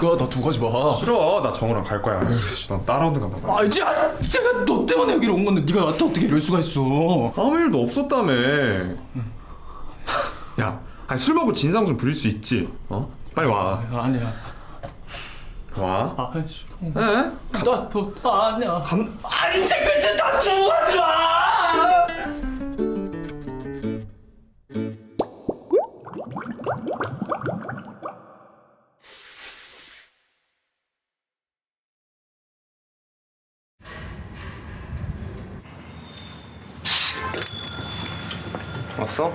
진짜 어디가 나 두 가지 마. 싫어 나 정우랑 갈 거야 넌 따라오든가 봐 아 이제 아, 내가 너 때문에 여기로 온 건데 네가 나한테 어떻게 이럴 수가 있어? 아무 일도 없었다며 야 아니 술 먹고 진상 좀 부릴 수 있지 어? 빨리 와 아니야. 와. 아 싫어. 에? 나너 아니야. 감... 아 이제 그치 나 왔어?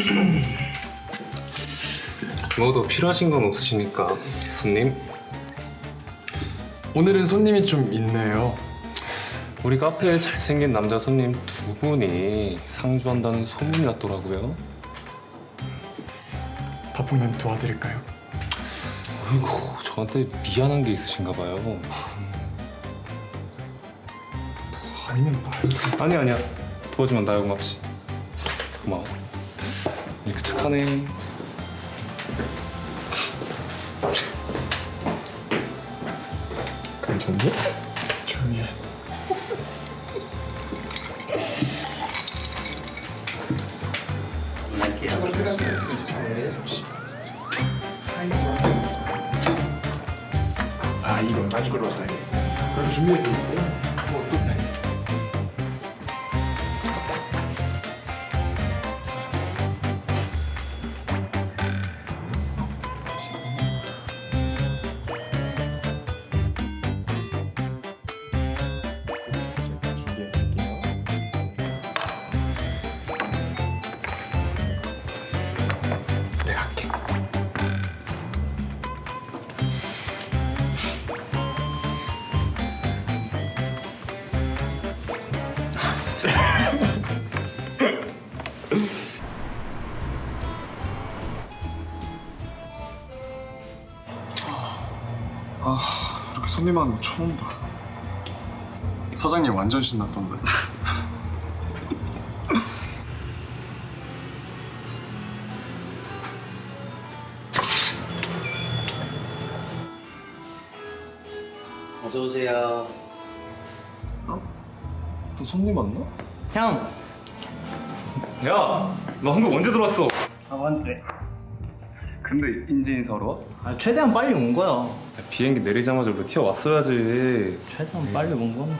뭐도 필요하신 건 없으십니까, 손님? 오늘은 손님이 좀 있네요. 우리 카페에 잘생긴 남자 손님 두 분이 상주한다는 소문이 났더라고요. 바쁘면 도와드릴까요? 아이고, 저한테 미안한 게 있으신가 봐요. 아니면 말. 아니 아니야, 도와주면 나야 고맙지. 고마워. 이렇게 착하네. 괜찮니? 조용히 해. 아 이거 난 이걸로 하셔야겠어. 그럼 준비해 줘. 내가 손님 하는 거 처음 봐. 사장님 완전 신났던데. 어서 오세요. 또 손님 왔나? 형. 야, 너 한국 언제 들어왔어? 저번 주에. 근데 인제 인사하러 와? 아 최대한 빨리 온 거야. 비행기 내리자마자 우리 튀어 왔어야지. 최대한 빨리 온 건데.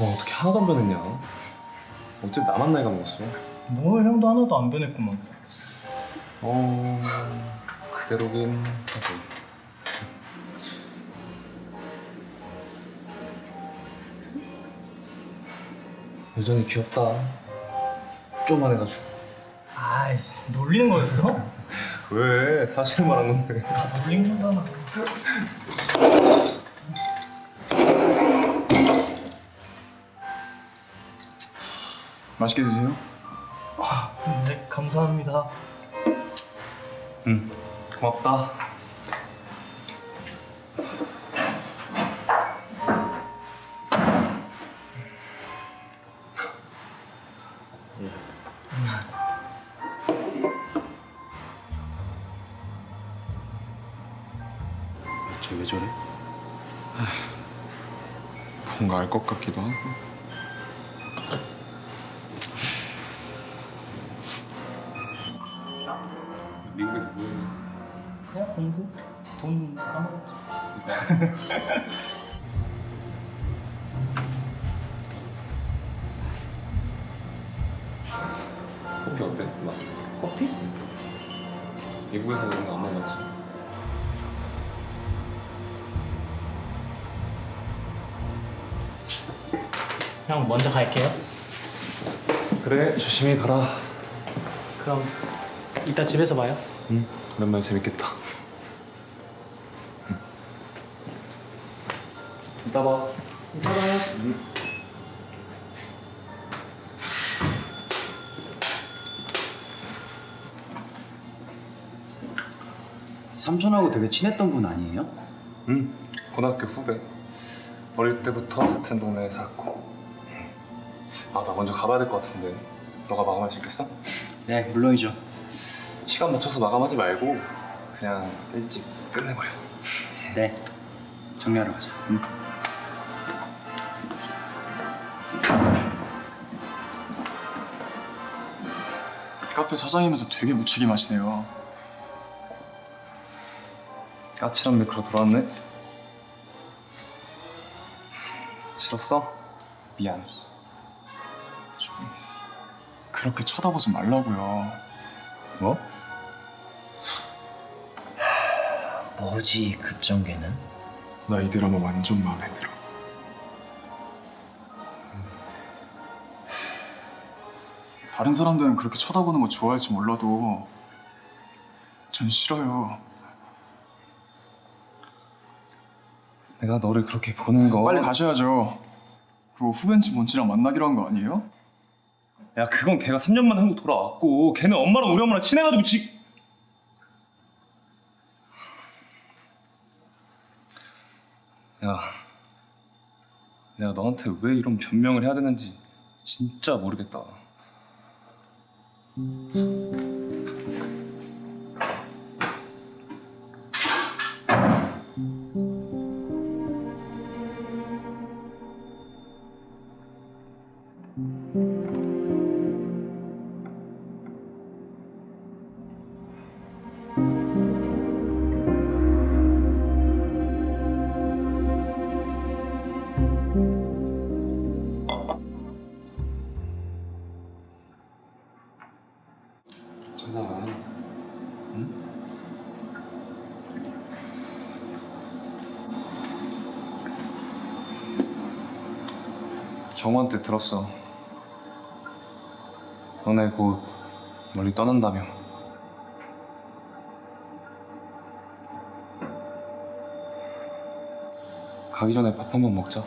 와 어떻게 하나도 안 변했냐? 어째 나만 나이가 먹었어? 뭘 형도 하나도 안 변했구만. 어 그대로긴 하지. 여전히 귀엽다. 쪼만해가지고. 아이씨 놀리는 거였어? 왜? 사실 말한 건데. 놀린 거잖아. 맛있게 드세요. 네 감사합니다. 응. 고맙다. 쟤 왜 저래? 뭔가 알 것 같기도 하고. 미국에서 뭐해? 그냥 공부. 돈 까먹었지. 커피 어때? 나. 커피? 미국에서 이런 거안 먹었지. 형 먼저 갈게요. 그래 조심히 가라. 그럼 이따 집에서 봐요. 응. 오랜만에 재밌겠다. 이따 봐. 삼촌하고 되게 친했던 분 아니에요? 응. 고등학교 후배. 어릴 때부터 같은 동네에 살았고. 아 나 먼저 가봐야 될 것 같은데. 너가 마감할 수 있겠어? 네, 물론이죠. 시간 맞춰서 마감하지 말고 그냥 일찍 끝내버려. 네, 정리하러 가자. 응. 카페 사장이면서 되게 무책임하시네요. 까칠한 매크로 돌아왔네. 싫었어? 미안. 그렇게 쳐다보지 말라고요. 뭐? 뭐지 급전개는? 나 이 드라마 완전 마음에 들어. 다른 사람들은 그렇게 쳐다보는 거 좋아할지 몰라도 전 싫어요. 내가 너를 그렇게 보는 거 빨리 가셔야죠. 그리고 후벤치 몬치랑 만나기로 한 거 아니에요? 야 그건 걔가 3년 만에 한국 돌아왔고 걔는 엄마랑 우리 엄마랑 친해가지고 지 야, 내가 너한테 왜 이런 변명을 해야 되는지 진짜 모르겠다. 전화. 응? 정우한테 들었어. 너네 곧 멀리 떠난다며. 가기 전에 밥 한 번 먹자.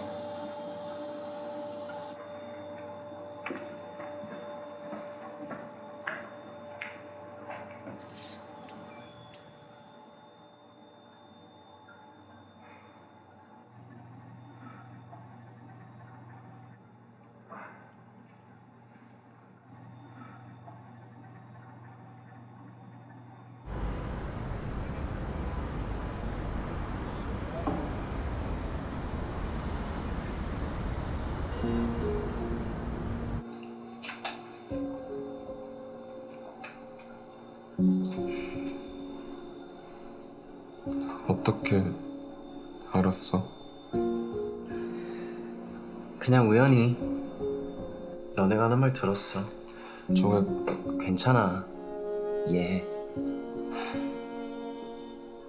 어떻게 알았어? 그냥 우연히 너네가 하는 말 들었어. 정말 괜찮아. 이해해.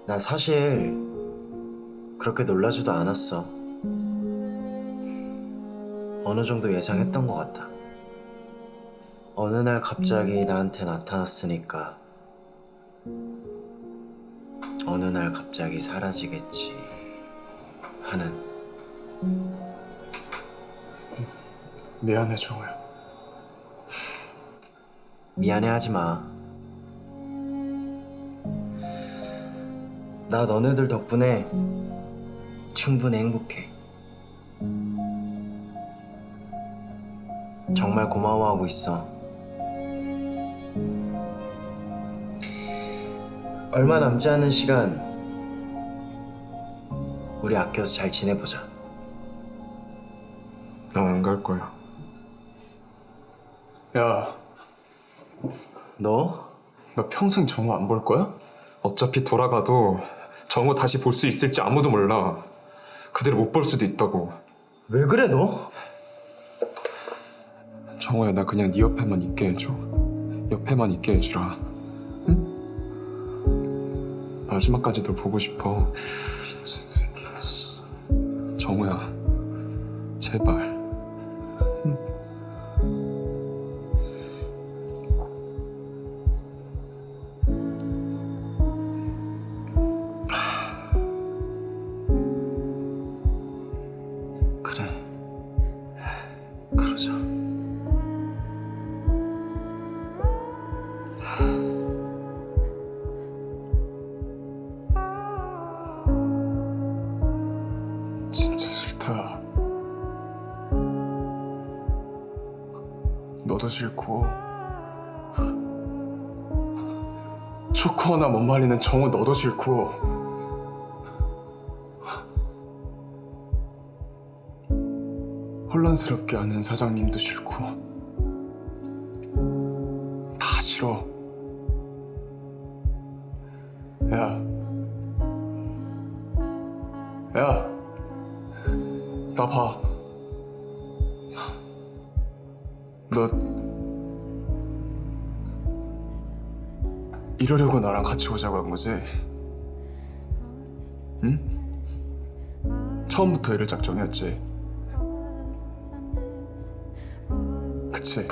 나 사실 그렇게 놀라지도 않았어. 어느 정도 예상했던 것 같아. 어느 날 갑자기 나한테 나타났으니까 어느 날 갑자기 사라지겠지 하는 미안해 정우야. 미안해하지 마. 나 너네들 덕분에 충분히 행복해. 정말 고마워하고 있어. 얼마 남지 않은 시간 우리 아껴서 잘 지내보자. 난 안 갈 거야. 야, 너? 너 평생 정우 안 볼 거야? 어차피 돌아가도 정우 다시 볼 수 있을지 아무도 몰라. 그대로 못 볼 수도 있다고. 왜 그래 너? 정우야 나 그냥 네 옆에만 있게 해줘. 옆에만 있게 해주라. 응? 마지막까지 널 보고 싶어. 미친 새끼. 정우야, 제발. 싫고 초코 하나 못 말리는 정우 너도 싫고 혼란스럽게 하는 사장님도 싫고 다 싫어. 야, 야. 나 봐. 너 이러려고 나랑 같이 오자고 한 거지? 응? 처음부터 이럴 작정이었지. 그치?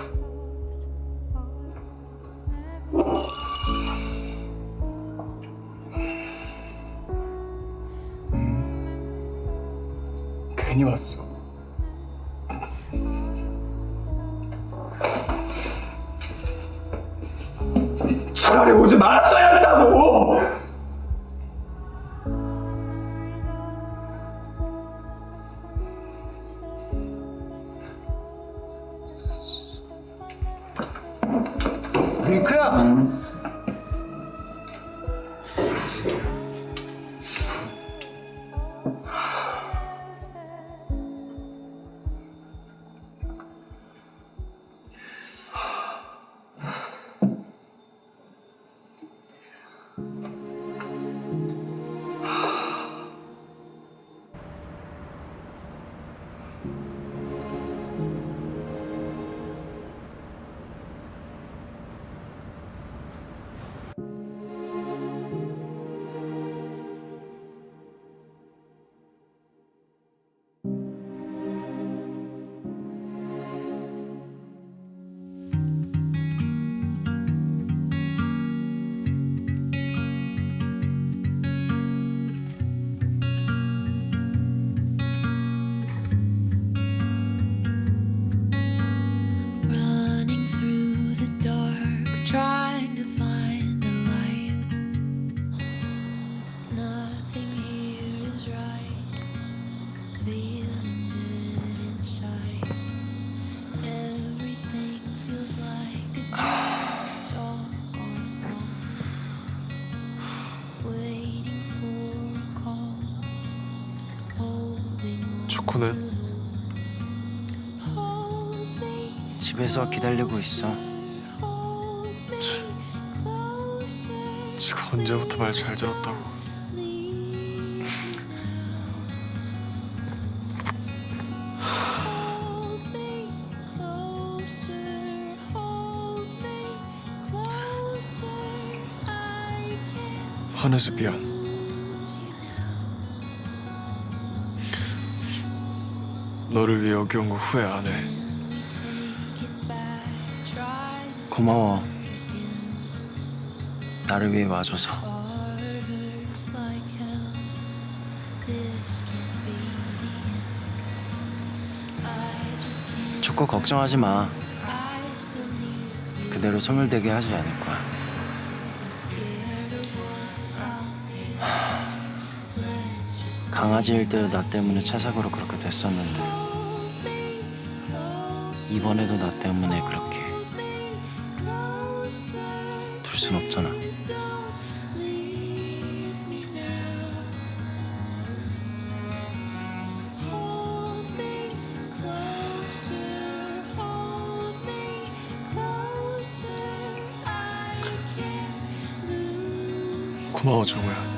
괜히 왔어. 차라리 오지 말았어야 한다고! 링크야! Me. 집에서 기다리고 있어. 지가 언제부터 말 잘 들었다고. 화내서 미안. 너를 위해 여기 온 거 후회 안 해. 고마워. 나를 위해 와줘서. 초코 걱정하지 마. 그대로 소멸되게 하지 않을 거야. 강아지일 때도 나 때문에 차 사고로 그렇게 됐었는데 이번에도 나 때문에 그렇게 둘 순 없잖아. 고마워 정우야.